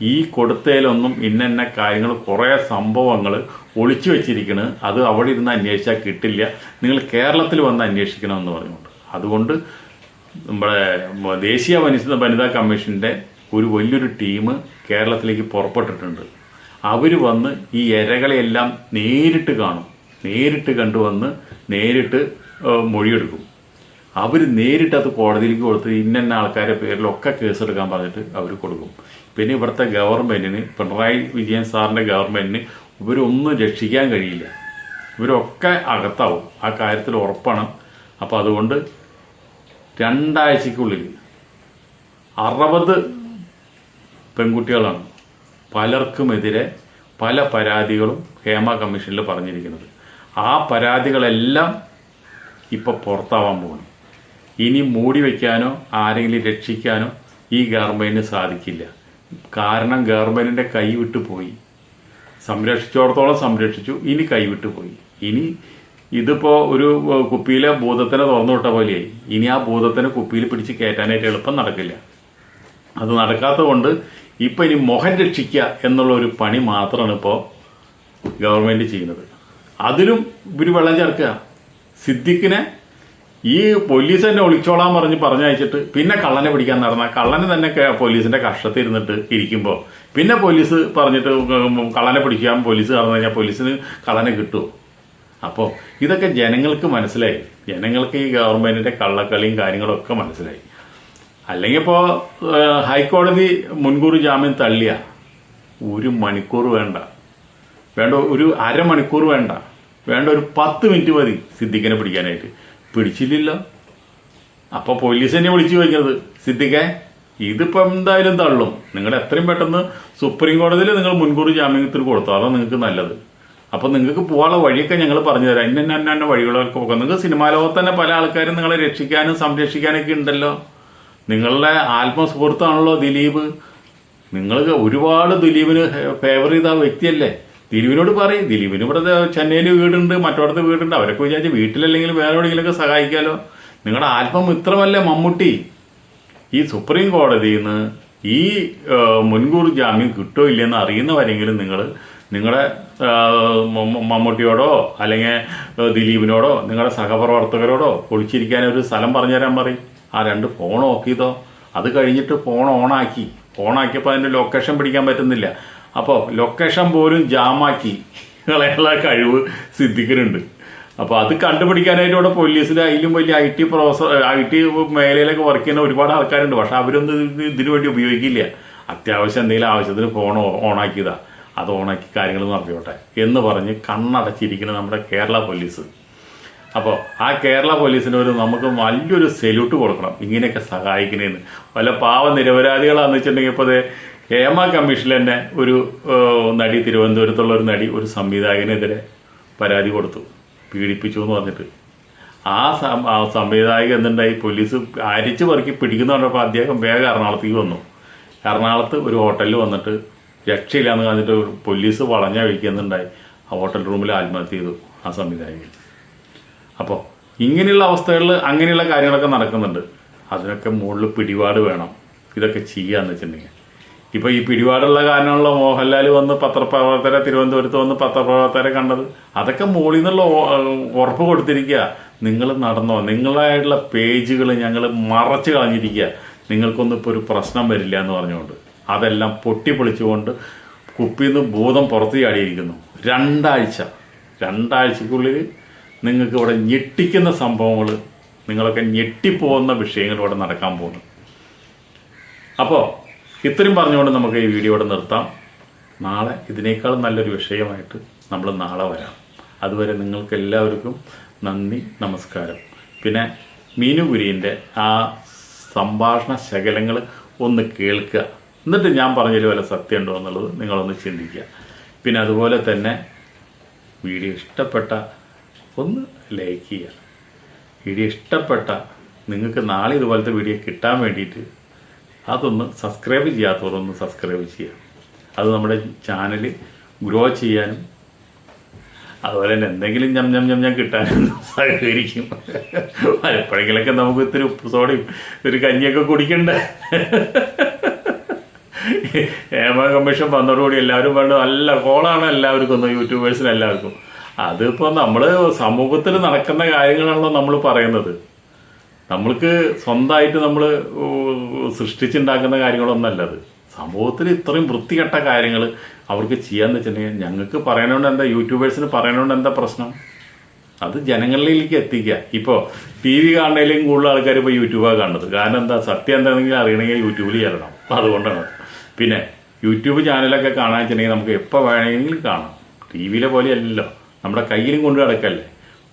ഈ കൊടുത്തതിലൊന്നും ഇന്ന കാര്യങ്ങൾ കുറേ സംഭവങ്ങൾ ഒളിച്ചു വെച്ചിരിക്കുന്നത് അത് അവിടെ ഇരുന്ന് അന്വേഷിച്ചാൽ കിട്ടില്ല. നിങ്ങൾ കേരളത്തിൽ വന്ന് അന്വേഷിക്കണമെന്ന് പറഞ്ഞുകൊണ്ട്. അതുകൊണ്ട് നമ്മുടെ ദേശീയ വനിത വനിതാ കമ്മീഷന്റെ ഒരു വലിയൊരു ടീം കേരളത്തിലേക്ക് പുറപ്പെട്ടിട്ടുണ്ട്. അവർ വന്ന് ഈ ഇരകളെയെല്ലാം നേരിട്ട് കാണും. നേരിട്ട് കണ്ടുവന്ന് നേരിട്ട് മൊഴിയെടുക്കും. അവർ നേരിട്ട് അത് കോടതിയിലേക്ക് കൊടുത്ത് ഇന്ന ആൾക്കാരുടെ പേരിലൊക്കെ കേസെടുക്കാൻ പറഞ്ഞിട്ട് അവർ കൊടുക്കും. പിന്നെ ഇവിടുത്തെ ഗവൺമെന്റിന് പിണറായി വിജയൻ സാറിന്റെ ഗവൺമെന്റിന് ഇവരൊന്നും രക്ഷിക്കാൻ കഴിയില്ല. ഇവരൊക്കെ അകത്താവും. ആ കാര്യത്തിൽ ഉറപ്പാണ്. അപ്പോൾ അതുകൊണ്ട് രണ്ടാഴ്ചക്കുള്ളിൽ അറുപത് പെൺകുട്ടികളാണ് പലർക്കുമെതിരെ പല പരാതികളും ഹേമ കമ്മീഷനിൽ പറഞ്ഞിരിക്കുന്നത്. ആ പരാതികളെല്ലാം ഇപ്പോൾ പുറത്താവാൻ പോകുന്നു ഇനി മൂടി വയ്ക്കാനോ ആരെങ്കിലും രക്ഷിക്കാനോ ഈ ഗവൺമെന്റിന് സാധിക്കില്ല. കാരണം ഗവൺമെന്റിന്റെ കൈ വിട്ടു പോയി. സംരക്ഷിച്ചോടത്തോളം സംരക്ഷിച്ചു ഇനി കൈവിട്ടു പോയി. ഇനി ഇതിപ്പോ ഒരു കുപ്പിയിലെ ഭൂതത്തിനെ തുറന്നു വിട്ട പോലെയായി. ഇനി ആ ഭൂതത്തിനെ കുപ്പിയിൽ പിടിച്ച് കയറ്റാനായിട്ട് എളുപ്പം നടക്കില്ല. അത് നടക്കാത്തത് കൊണ്ട് ഇനി മുഖം രക്ഷിക്കുക എന്നുള്ള ഒരു പണി മാത്രമാണ് ഇപ്പോൾ ഗവൺമെന്റ് ചെയ്യുന്നത്. അതിലും ഇവർ വെള്ളം ചേർക്കുക. സിദ്ദിഖിനെ ഈ പോലീസ് തന്നെ ഒളിച്ചോളാൻ പറഞ്ഞ് പറഞ്ഞയച്ചിട്ട് പിന്നെ കള്ളനെ പിടിക്കാൻ നടന്ന. കള്ളനെ തന്നെ പോലീസിന്റെ കഷ്ടത്തിൽ ഇരുന്നിട്ട് ഇരിക്കുമ്പോൾ പിന്നെ പോലീസ് പറഞ്ഞിട്ട് കള്ളനെ പിടിക്കാൻ പോലീസ് കടന്നു കഴിഞ്ഞാൽ പോലീസിന് കള്ളനെ കിട്ടുമോ അപ്പോൾ ഇതൊക്കെ ജനങ്ങൾക്ക് മനസ്സിലായി. ജനങ്ങൾക്ക് ഈ ഗവൺമെന്റിന്റെ കള്ളക്കളിയും കാര്യങ്ങളും ഒക്കെ മനസ്സിലായി. അല്ലെങ്കിൽ ഇപ്പോൾ ഹൈക്കോടതി മുൻകൂർ ജാമ്യം തള്ളിയ. ഒരു മണിക്കൂർ വേണ്ട. വേണ്ട ഒരു അരമണിക്കൂർ വേണ്ട. വേണ്ട ഒരു പത്ത് മിനിറ്റ് മതി സിദ്ദിഖിനെ പിടിക്കാനായിട്ട്. പിടിച്ചില്ലല്ലോ. അപ്പൊ പോലീസ് തന്നെ വിളിച്ചു ചോദിക്കുന്നത് സിദ്ദിഖെ ഇതിപ്പോ എന്തായാലും തള്ളും. നിങ്ങൾ എത്രയും പെട്ടെന്ന് സുപ്രീം കോടതിയിൽ നിങ്ങൾ മുൻകൂർ ജാമ്യത്തിന് കൊടുത്തു അതാണ് നിങ്ങൾക്ക് നല്ലത്. അപ്പൊ നിങ്ങൾക്ക് പോകാനുള്ള വഴിയൊക്കെ ഞങ്ങൾ പറഞ്ഞു തരാം. ഇന്ന തന്നെ തന്നെ വഴികളൊക്കെ പോകാം. നിങ്ങൾക്ക് സിനിമാ ലോകത്ത് തന്നെ പല ആൾക്കാരും നിങ്ങളെ രക്ഷിക്കാനും സംരക്ഷിക്കാനൊക്കെ ഉണ്ടല്ലോ. നിങ്ങളുടെ ആത്മസുഹൃത്താണല്ലോ ദിലീപ്. നിങ്ങൾക്ക് ഒരുപാട് ദിലീപിന് ഫേവർ ചെയ്ത വ്യക്തിയല്ലേ? ദിലീപിനോട് പറയും ദിലീപിന് ഇവിടെ ചെന്നൈയിൽ വീടുണ്ട് മറ്റോടത്ത് വീടുണ്ട് അവരൊക്കെ വിചാരിച്ച് വീട്ടിലല്ലെങ്കിൽ വേറെ എവിടെയെങ്കിലുമൊക്കെ സഹായിക്കാലോ. നിങ്ങളുടെ ആത്മമിത്രമല്ലേ മമ്മൂട്ടി. ഈ സുപ്രീം കോടതിയിൽ നിന്ന് ഈ മുൻകൂർ ജാമ്യം കിട്ടോ ഇല്ലെന്ന് അറിയുന്നവരെങ്കിലും നിങ്ങൾ നിങ്ങളുടെ മമ്മൂട്ടിയോടോ അല്ലെങ്കിൽ ദിലീപിനോടോ നിങ്ങളുടെ സഹപ്രവർത്തകരോടോ ഒളിച്ചിരിക്കാൻ ഒരു സ്ഥലം പറഞ്ഞു തരാൻ പറയും. ആ രണ്ട് ഫോൺ ഓഫ് അത് കഴിഞ്ഞിട്ട് ഫോൺ ഓണാക്കി. ഓണാക്കിയപ്പോൾ അതിന്റെ ലൊക്കേഷൻ പിടിക്കാൻ പറ്റുന്നില്ല. അപ്പോൾ ലൊക്കേഷൻ പോലും ജാമാക്കി. കളയാനുള്ള കഴിവ് സിദ്ധിക്കുന്നുണ്ട്. അപ്പോൾ അത് കണ്ടുപിടിക്കാനായിട്ട് ഇവിടെ പോലീസിൽ അതിലും വലിയ I T professor I T മേഖലയിലൊക്കെ work ചെയ്യുന്ന ഒരുപാട് ആൾക്കാരുണ്ട്. പക്ഷെ അവരൊന്നും ഇത് ഇതിനു വേണ്ടി ഉപയോഗിക്കില്ല. അത്യാവശ്യം എന്തെങ്കിലും ആവശ്യത്തിന് ഫോൺ ഓണാക്കിയതാ അത് ഓണാക്കി കാര്യങ്ങൾ നടത്തിയോട്ടെ എന്ന് പറഞ്ഞ് കണ്ണടച്ചിരിക്കുന്ന നമ്മുടെ കേരള പോലീസ്. അപ്പോൾ ആ കേരള പോലീസിന് ഒരു നമുക്ക് വലിയൊരു സെല്യൂട്ട് കൊടുക്കണം. ഇങ്ങനെയൊക്കെ സഹായിക്കണേന്ന്. വല്ല പാവ നിരപരാധികളാണെന്ന് വെച്ചിട്ടുണ്ടെങ്കിൽ ഇപ്പോൾ ഹേമ കമ്മീഷനിൽ തന്നെ ഒരു നടി തിരുവനന്തപുരത്തുള്ള ഒരു നടി ഒരു സംവിധായകനെതിരെ പരാതി കൊടുത്തു. പീഡിപ്പിച്ചു എന്ന് പറഞ്ഞിട്ട്. ആ സംവിധായകൻ എന്തുണ്ടായി? പോലീസ് അരിച്ച് പറക്കി പിടിക്കുന്ന കണ്ടപ്പോൾ അദ്ദേഹം വേഗം എറണാകുളത്തേക്ക് വന്നു. എറണാകുളത്ത് ഒരു ഹോട്ടലിൽ വന്നിട്ട് രക്ഷയില്ല എന്ന് പറഞ്ഞിട്ട് പോലീസ് വളഞ്ഞ വയ്ക്കുന്നുണ്ടായി ആ ഹോട്ടൽ റൂമിൽ ആത്മഹത്യ ചെയ്തു ആ സംവിധായകൻ. അപ്പോൾ ഇങ്ങനെയുള്ള അവസ്ഥകളിൽ അങ്ങനെയുള്ള കാര്യങ്ങളൊക്കെ നടക്കുന്നുണ്ട്. അതിനൊക്കെ മുകളിൽ പിടിപാട് വേണം. ഇതൊക്കെ ചെയ്യുക എന്ന് വെച്ചിട്ടുണ്ടെങ്കിൽ. ഇപ്പോൾ ഈ പിടിപാടുള്ള കാരണമുള്ള മോഹൻലാൽ വന്ന് പത്രപ്രവർത്തകരെ തിരുവനന്തപുരത്ത് വന്ന് പത്രപ്രവർത്തകരെ കണ്ടത്. അതൊക്കെ മുകളിൽ നിന്നുള്ള ഉറപ്പ് കൊടുത്തിരിക്കുക നിങ്ങൾ നടന്നോ? നിങ്ങളായിട്ടുള്ള പേജുകൾ ഞങ്ങൾ മറച്ചു കളഞ്ഞിരിക്കുക നിങ്ങൾക്കൊന്നും ഇപ്പോൾ ഒരു പ്രശ്നം വരില്ല എന്ന് പറഞ്ഞുകൊണ്ട്. അതെല്ലാം പൊട്ടിപ്പൊളിച്ചുകൊണ്ട് കുപ്പിയിൽ നിന്ന് ഭൂതം പുറത്ത് ചാടിയിരിക്കുന്നു. രണ്ടാഴ്ച. രണ്ടാഴ്ചക്കുള്ളിൽ നിങ്ങൾക്ക് ഇവിടെ ഞെട്ടിക്കുന്ന സംഭവങ്ങൾ നിങ്ങളൊക്കെ ഞെട്ടിപ്പോകുന്ന വിഷയങ്ങൾ ഇവിടെ നടക്കാൻ പോകുന്നു. അപ്പോൾ ഇത്രയും പറഞ്ഞുകൊണ്ട് നമുക്ക് ഈ വീഡിയോ ഇവിടെ നിർത്താം. നാളെ ഇതിനേക്കാൾ നല്ലൊരു വിഷയമായിട്ട് നമ്മൾ നാളെ വരാം. അതുവരെ നിങ്ങൾക്ക് എല്ലാവർക്കും നന്ദി നമസ്കാരം. പിന്നെ മീനു കുര്യന്റെ ആ സംഭാഷണ ശകലങ്ങൾ ഒന്ന് കേൾക്കുക. എന്നിട്ട് ഞാൻ പറഞ്ഞതിൽ വല്ല സത്യമുണ്ടോ എന്നുള്ളത് നിങ്ങളൊന്ന് ചിന്തിക്കുക. പിന്നെ അതുപോലെ തന്നെ വീഡിയോ ഇഷ്ടപ്പെട്ട ഒന്ന് ലൈക്ക് ചെയ്യുക. വീഡിയോ ഇഷ്ടപ്പെട്ട നിങ്ങൾക്ക് നാളെ ഇതുപോലത്തെ വീഡിയോ കിട്ടാൻ വേണ്ടിയിട്ട് അതൊന്ന് സബ്സ്ക്രൈബ് ചെയ്യാത്തവരൊന്ന് സബ്സ്ക്രൈബ് ചെയ്യുക. അത് നമ്മുടെ ചാനൽ ഗ്രോ ചെയ്യാനും അതുപോലെ തന്നെ എന്തെങ്കിലും ഞം ഞം ഞം ഞം കിട്ടാനും സഹകരിക്കും. എപ്പോഴെങ്കിലൊക്കെ നമുക്ക് ഇത്തിരി ഉപ്പ് സോഡയും ഒരു കഞ്ഞിയൊക്കെ കുടിക്കണ്ടേ. ഹേമ കമ്മീഷൻ വന്നതോടുകൂടി എല്ലാവരും വേണ്ട നല്ല കോളാണ് എല്ലാവർക്കും ഒന്ന് യൂട്യൂബേഴ്സിന് എല്ലാവർക്കും. അതിപ്പോൾ നമ്മൾ സമൂഹത്തിൽ നടക്കുന്ന കാര്യങ്ങളാണല്ലോ നമ്മൾ പറയുന്നത്. നമ്മൾക്ക് സ്വന്തമായിട്ട് നമ്മൾ സൃഷ്ടിച്ചുണ്ടാക്കുന്ന കാര്യങ്ങളൊന്നല്ല അത് സമൂഹത്തിൽ ഇത്രയും വൃത്തികെട്ട കാര്യങ്ങൾ അവർക്ക് ചെയ്യാന്ന് വെച്ചിട്ടുണ്ടെങ്കിൽ ഞങ്ങൾക്ക് പറയണോണ്ട് എന്താ യൂട്യൂബേഴ്സിന് പറയണോണ്ട് എന്താ പ്രശ്നം? അത് ജനങ്ങളിലേക്ക് എത്തിക്കുക ഇപ്പോൾ ടി വി കാണുന്നതിലും കൂടുതൽ ആൾക്കാർ ഇപ്പോൾ യൂട്യൂബാണ് കാണുന്നത്. കാരണം എന്താ സത്യം എന്താണെങ്കിലും അറിയണമെങ്കിൽ യൂട്യൂബിൽ ചേരണം അതുകൊണ്ടാണ്. പിന്നെ യൂട്യൂബ് ചാനലൊക്കെ കാണാൻ വെച്ചിട്ടുണ്ടെങ്കിൽ നമുക്ക് എപ്പോൾ വേണമെങ്കിലും കാണാം. ടി വിയിലെ പോലെയല്ലല്ലോ നമ്മുടെ കയ്യിലും കൊണ്ട് കിടക്കല്ലേ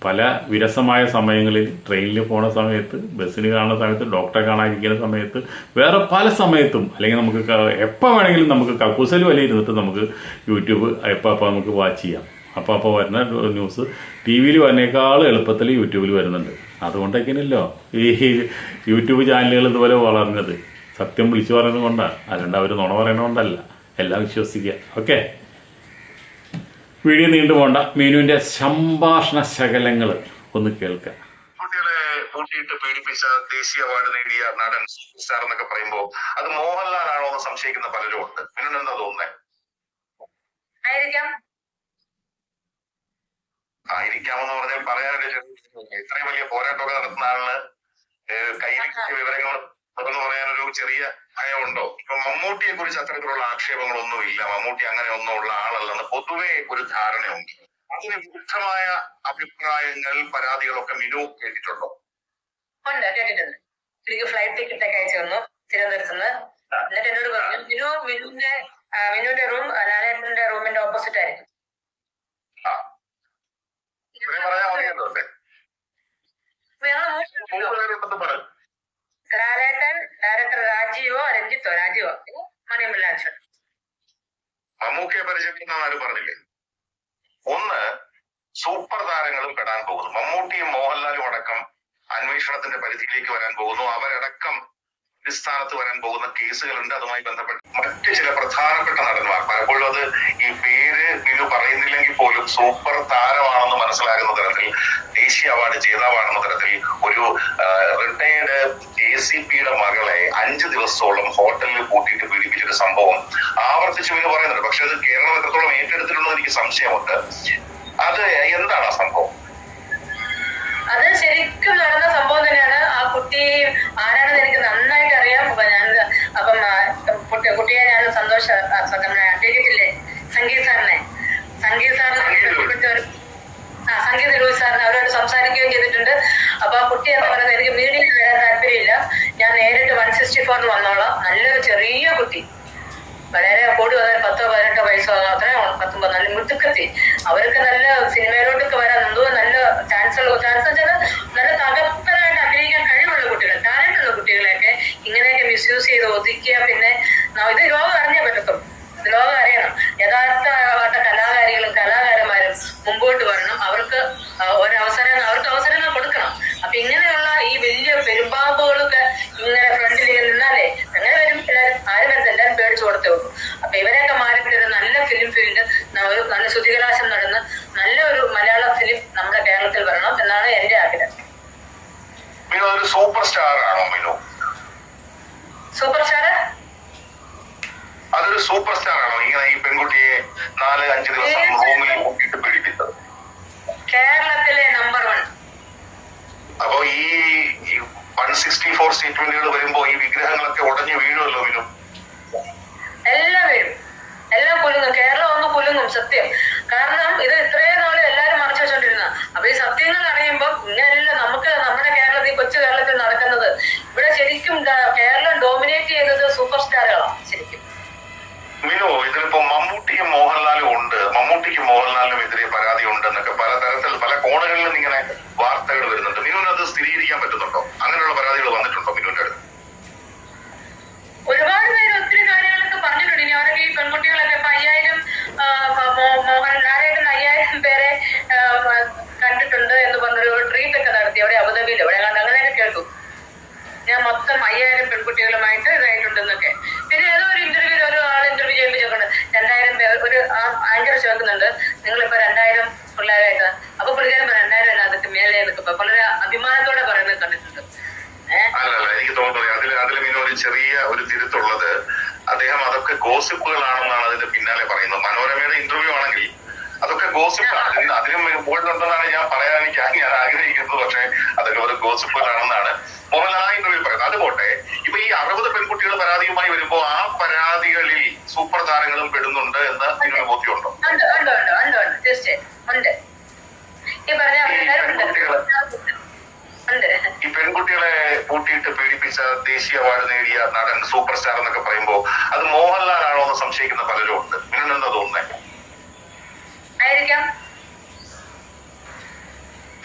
പല വിരസമായ സമയങ്ങളിൽ ട്രെയിനിൽ പോണ സമയത്ത് ബസ്സിന് കാണുന്ന സമയത്ത് ഡോക്ടറെ കാണാതിരിക്കുന്ന സമയത്ത് വേറെ പല സമയത്തും അല്ലെങ്കിൽ നമുക്ക് എപ്പോൾ വേണമെങ്കിലും നമുക്ക് കക്കൂസൽ വരെ ഇരുന്നിട്ട് നമുക്ക് യൂട്യൂബ് എപ്പോൾ അപ്പോൾ നമുക്ക് വാച്ച് ചെയ്യാം. അപ്പോൾ അപ്പോൾ വരുന്ന ന്യൂസ് ടി വിയിൽ വരുന്നേക്കാൾ എളുപ്പത്തിൽ യൂട്യൂബിൽ വരുന്നുണ്ട്. അതുകൊണ്ടൊക്കെയാണല്ലോ ഈ യൂട്യൂബ് ചാനലുകൾ ഇതുപോലെ വളർന്നത്. സത്യം വിളിച്ചു പറയുന്നത് കൊണ്ടാണ് അല്ലാണ്ട് അവർ നുണ പറയുന്നത് കൊണ്ടല്ല. എല്ലാം വിശ്വസിക്കുക ഓക്കെ വീഡിയോ നീണ്ടു പോണ്ട. മീനുവിന്റെ സംഭാഷണ ശകലങ്ങൾ ഒന്ന് കേൾക്കാം. കുട്ടികളെ പേടിപ്പിച്ച ദേശീയ അവാർഡ് നേടിയ നടൻ സൂപ്പർ സ്റ്റാർ എന്നൊക്കെ പറയുമ്പോൾ അത് മോഹൻലാൽ ആണോ എന്ന് സംശയിക്കുന്ന പലരും ഉണ്ട്. പിന്നെ എന്താ തോന്നുന്നത് ആയിരിക്കാം. ആയിരിക്കാമെന്ന് പറഞ്ഞാൽ പറയാനൊരു ചെറിയ- ഇത്രയും വലിയ പോരാട്ടമൊക്കെ നടത്തുന്ന ആളിന് കയ്യിലേക്ക് വിവരങ്ങൾ തുറന്നു പറയാനൊരു ചെറിയ ഭയമുണ്ടോ? ഇപ്പൊ മമ്മൂട്ടിയെ കുറിച്ച് അത്തരത്തിലുള്ള ആക്ഷേപങ്ങളൊന്നും ഇല്ല മമ്മൂട്ടി അങ്ങനെ ഒന്നും ഉള്ള ആളല്ലെന്ന് പൊതുവെ ഒരു ധാരണയുണ്ട്. അതിന് വിരുദ്ധമായ അഭിപ്രായങ്ങൾ പരാതികളൊക്കെ മിനു കേട്ടിട്ടുണ്ടോ? ഉണ്ട്. കേട്ടിട്ടുണ്ട്. എനിക്ക് ഫ്ലൈറ്റ് ടിക്കറ്റ് ഒക്കെ അയച്ചു തന്നു തിരുവനന്തപുരത്ത് നിന്ന്. എന്നിട്ട് എന്നോട് പറഞ്ഞു മിനു മിനുവിന്റെ മിനുവിന്റെ റൂം ലാലേട്ടന്റെ റൂമിന്റെ ഓപ്പോസിറ്റ് ആയിരിക്കും. പറയാൻ മതിയല്ലോ അല്ലേ? ലാലേട്ടൻ ഡയറക്ടർ രാജീവോ രഞ്ജിത്തോ? രാജീവോ. മണിയമ്പിള്ള മമ്മൂക്കയെ പരിചയപ്പെടുന്ന ആരും പറഞ്ഞില്ലേ? ഒന്ന് സൂപ്പർ താരങ്ങളും പെടാൻ പോകുന്നു. മമ്മൂട്ടിയും മോഹൻലാലും അടക്കം അന്വേഷണത്തിന്റെ പരിധിയിലേക്ക് വരാൻ പോകുന്നു. അവരടക്കം അടിസ്ഥാനത്ത് വരാൻ പോകുന്ന കേസുകളുണ്ട്. അതുമായി ബന്ധപ്പെട്ട് മറ്റ് ചില പ്രധാനപ്പെട്ട നടന്മാർ പലപ്പോഴും അത് ഈ പേര് വിനു പറയുന്നില്ലെങ്കിൽ പോലും സൂപ്പർ താരമാണെന്ന് മനസ്സിലാകുന്ന തരത്തിൽ ദേശീയ അവാർഡ് ജേതാവാണെന്ന തരത്തിൽ ഒരു റിട്ടയർഡ് എ സി പിയുടെ മകളെ അഞ്ചു ദിവസത്തോളം ഹോട്ടലിൽ കൂട്ടിയിട്ട് പീഡിപ്പിച്ചൊരു സംഭവം ആവർത്തിച്ചു എന്ന് പറയുന്നുണ്ട്. പക്ഷെ അത് കേരളം എത്രത്തോളം ഏറ്റെടുത്തിട്ടുണ്ടെന്ന് എനിക്ക് സംശയമുണ്ട്. അത് എന്താണ് ആ സംഭവം? അത് ശരിക്കും നടന്ന സംഭവം തന്നെയാണ്. കുട്ടി ആരാണെന്ന് എനിക്ക് നന്നായിട്ട് അറിയാം. അപ്പൊ ഞാൻ അപ്പം കുട്ടിയെ ഞാൻ സന്തോഷ സ- സംഗീത് സാറിനെ. സംഗീത് സാറിനെ ആ സംഗീത് ലൂയിസ് സാറിനെ അവരോട് സംസാരിക്കുകയും ചെയ്തിട്ടുണ്ട്. അപ്പൊ ആ കുട്ടി എന്ന് പറയുന്നത് എനിക്ക് മീഡിയയിൽ വരാൻ താല്പര്യമില്ല. ഞാൻ നേരിട്ട് വൺ സിക്സ്റ്റി ഫോറിന് വന്നോളാം. നല്ലൊരു ചെറിയ കുട്ടി. വളരെ കൂടി വന്നാൽ പത്തോ പതിനെട്ടോ വയസ്സോ അത്രയും പത്തൊമ്പത് നല്ല മുത്തുക്കത്തി അവർക്ക് നല്ല സിനിമയിലോട്ടൊക്കെ വരാൻ എന്തോ നല്ല ചാൻസ് ഉള്ള ചാൻസ് ചെയ്ത് ഒതുക്കിയ പിന്നെ ഇത് ലോകം അറിഞ്ഞേ പറ്റത്തുള്ളൂ. ലോകം അറിയണം. യഥാർത്ഥ കലാകാരികളും കലാകാരന്മാരും മുമ്പോട്ട് വരണം. അവർക്ക് ഒരവസരം അവർക്ക് അവസരങ്ങൾ കൊടുക്കണം. അപ്പൊ ഇങ്ങനെയുള്ള ഈ വലിയ പെരുമ്പാമ്പുകളൊക്കെ ഇങ്ങനെ ഫ്രണ്ടിൽ നിന്നാലേ അങ്ങനെ വരും എല്ലാവരും ആരും വരുന്നത് എല്ലാവരും പേടിച്ചു കൊടുത്തേ ഉള്ളൂ. അപ്പൊ ഇവരെയൊക്കെ മാറിയിട്ട് ഒരു നല്ല ഫിലിം ഫീൽഡ് ഒരു നല്ല ശുദ്ധികലാശം നടന്ന് നല്ല ഒരു മലയാള ഫിലിം നമ്മുടെ കേരളത്തിൽ വരണം എന്നാണ് എന്റെ ആഗ്രഹം. ഒരു സൂപ്പർ സ്റ്റാർ ആണോ മിനു സൂപ്പർ സ്റ്റാർ അതൊരു സൂപ്പർ സ്റ്റാർ ആണോ ഇങ്ങനെ ഈ പെൺകുട്ടിയെ നാല് അഞ്ച് ദിവസം റൂമിൽ കൂട്ടിയിട്ട് പീഡിപ്പിച്ചത് കേരളത്തിലെ നമ്പർ വൺ അപ്പൊ ഈ വൺ സിക്സ്റ്റി ഫോർ സ്റ്റേറ്റ്മെന്റുകൾ വരുമ്പോ ഈ വിഗ്രഹങ്ങളൊക്കെ ഉടഞ്ഞു വീഴുമല്ലോ മിനു എല്ലാം വീഴും. എല്ലാം കുലുങ്ങും. കേരളം ഒന്ന് കുലുങ്ങും സത്യം. കാരണം ഇത് ഇത്രയും നാൾ എല്ലാരും മറച്ചു വെച്ചോണ്ടിരുന്ന അപ്പൊ ഈ സത്യങ്ങൾ അറിയുമ്പോൾ ഇങ്ങനെയല്ല നമുക്ക് നമ്മുടെ കേരളത്തിൽ കൊച്ചു കേരളത്തിൽ നടക്കുന്നത്. ഇവിടെ ശരിക്കും കേരളം ഡോമിനേറ്റ് ചെയ്തത് സൂപ്പർ സ്റ്റാറുകളാണ് ശരിക്കും. മിനു ഇതിലിപ്പോ മമ്മൂട്ടിയും മോഹൻലാലും ഉണ്ട്. മമ്മൂട്ടിക്കും മോഹൻലാലിനും എതിരെ പരാതി ഉണ്ട് എന്നൊക്കെ പല കോണുകളിലും ഇങ്ങനെ വാർത്തകൾ വരുന്നുണ്ട്. മിനുവിന് അത് സ്ഥിരീകരിക്കാൻ പറ്റുന്നുണ്ടോ? അങ്ങനെയുള്ള പരാതികൾ വന്നിട്ടുണ്ടോ മിനുവിന്റെ അടുത്ത്? ഒരുപാട് പേര് ഒത്തിരി കാര്യങ്ങളൊക്കെ പറഞ്ഞിട്ടുണ്ട് ഇനി അവരൊക്കെ ഈ പെൺകുട്ടികളൊക്കെ ഇപ്പൊ അയ്യായിരം ആ, മോ- മോഹൻ ലാലേട്ടൻ അയ്യായിരം പേരെ കണ്ടിട്ടുണ്ട് എന്ന് പറഞ്ഞൊരു ട്രീറ്റ് ഒക്കെ നടത്തി. അവിടെ അബുദാബിയിൽ ഇവിടെ അങ്ങനെയൊക്കെ കേട്ടു. ഞാൻ മൊത്തം അയ്യായിരം പെൺകുട്ടികളുമായിട്ട് ആങ്കർ ചോദിക്കുന്നുണ്ട് നിങ്ങളിപ്പോ രണ്ടായിരം പിള്ളേരായിട്ട് അപ്പൊ പുള്ളിക്കാരൻ രണ്ടായിരം അല്ല അതൊക്കെ മേലെ എന്നൊക്കെ വളരെ അഭിമാനത്തോടെ പറയുന്നത് കണ്ടിട്ടുണ്ട്. അല്ലല്ല എനിക്ക് തോന്നുന്നത് അതിൽ അതിൽ പിന്നെ ഒരു ചെറിയ ഒരു തിരുത്തുള്ളത് അദ്ദേഹം അതൊക്കെ ഗോസിപ്പുകളാണെന്നാണ് അതിന്റെ പിന്നാലെ പറയുന്നത്. മനോരമയുടെ ഇന്റർവ്യൂ ആണെങ്കിൽ അതൊക്കെ ഗോസിപ്പാണ്. അധികം മുകളിലുണ്ടെന്നാണ് ഞാൻ പറയാൻ എനിക്ക് ഞാൻ ആഗ്രഹിക്കുന്നത്. പക്ഷേ അതൊക്കെ ഒരു ഗോസിപ്പുകളാണെന്നാണ് മോഹൻലാൽ ആ ഇന്റർവ്യൂ പറയുന്നത്. അതുപോട്ടെ ഇപ്പൊ ഈ അറുപത് പെൺകുട്ടികൾ പരാതിയുമായി വരുമ്പോൾ ആ പരാതികളിൽ സൂപ്പർ താരങ്ങളും പെടുന്നുണ്ട് എന്ന് നിങ്ങൾ ഉണ്ട് തീർച്ചയായിട്ടും ഉണ്ട്. ഈ പറഞ്ഞ ഈ പെൺകുട്ടികളെ പൂട്ടിയിട്ട് പേടിപ്പിച്ച ദേശീയ അവാർഡ് നേടിയ നടൻ സൂപ്പർ സ്റ്റാർ എന്നൊക്കെ പറയുമ്പോ അത് മോഹൻലാൽ ആണോ എന്ന് സംശയിക്കുന്ന പലരും ഉണ്ട്. നിങ്ങളെന്താ തോന്നുന്നത് ആയിരിക്കാം.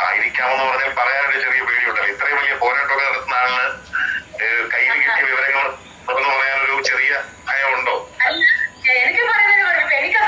ആയിരിക്കാമെന്ന് പറഞ്ഞാൽ പറയാനൊരു ചെറിയ പേടിയുണ്ടല്ലോ. ഇത്രയും വലിയ പോരാട്ടമൊക്കെ നടത്തുന്ന ആളിന് കയ്യിൽ കിട്ടിയ വിവരങ്ങൾ തുറന്നു പറയാനൊരു ചെറിയ ഭയമുണ്ടോ? എനിക്ക് പറയുന്നതിന് എനിക്ക്